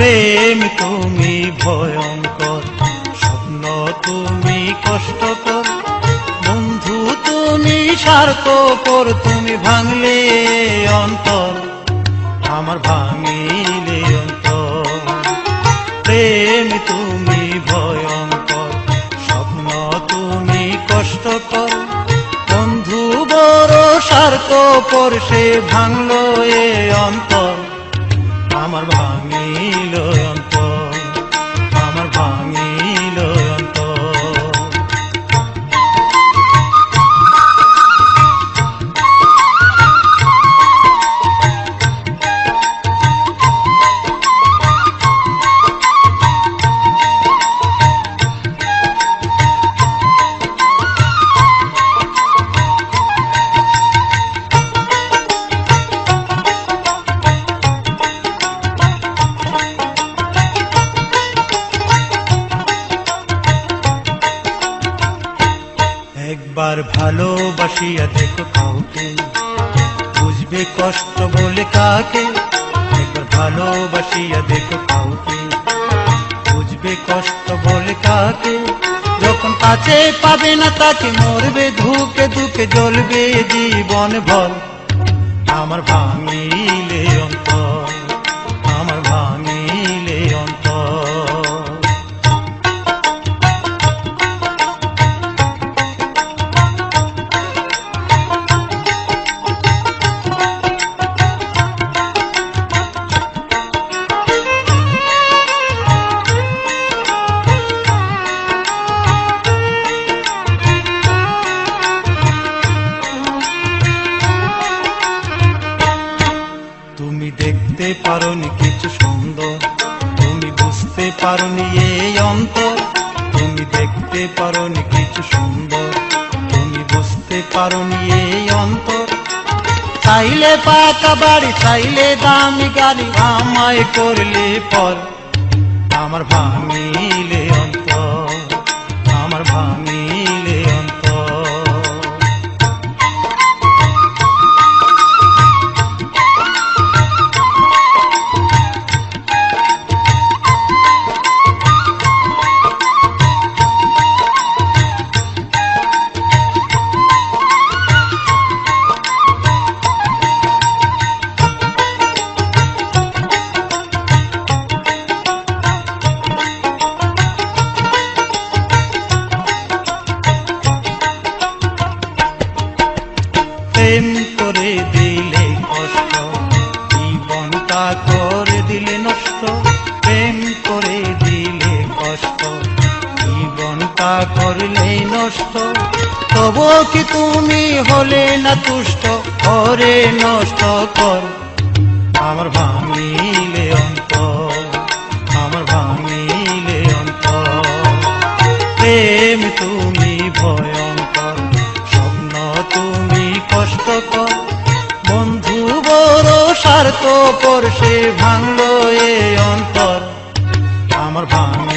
প্রেম তুমি ভয়ঙ্কর, স্বপ্ন তুমি কষ্টকর, বন্ধু তুমি স্বার্থপর, তুমি ভাঙলে অন্তর, আমার ভাঙিলে অন্তর। প্রেম তুমি ভয়ঙ্কর, স্বপ্ন তুমি কষ্টকর, বন্ধু বড় স্বার্থপর, সে ভাঙল এ অন্তর। আমার ভাঙিল একবার ভালোবাসিয়া দেখো কাউকে। বুঝবে কষ্ট বলে কাকে। একবার ভালোবাসিয়া দেখো কাউকে। বুঝবে কষ্ট বলে কাকে। যখন কাছে পাবে না তাকে মরবে, ধুকে ধুকে জ্বলবে জীবন ভর। আমার ভাঙিলে পারোনি কিছু সুন্দর। তুমি বুঝতে পারনি এই অন্তর। তুমি দেখতে পারনি কিছু সুন্দর। তুমি বুঝতে পারনি এই অন্তর। চাইলে পাকা বাড়ি, চাইলে দামি গাড়ি আমায় করলে পর। আমার ভাঙিলে অন্তর। করে দিলে কষ্ট, জীবনটা করে দিলে নষ্ট, প্রেম করে দিলে কষ্ট, জীবনটা করলে নষ্ট। তবু কি তুমি হলে না তুষ্ট? করে নষ্ট কর। আমার ভাঙিলে অন্তর, আমার ভাঙিলে অন্তর। প্রেম তুমি ভয়ঙ্কর, স্বপ্ন তুমি কষ্টকর বন্ধু বড় স্বার্থ পর সে ভাঙল এ অন্তর। আমার ভাঙ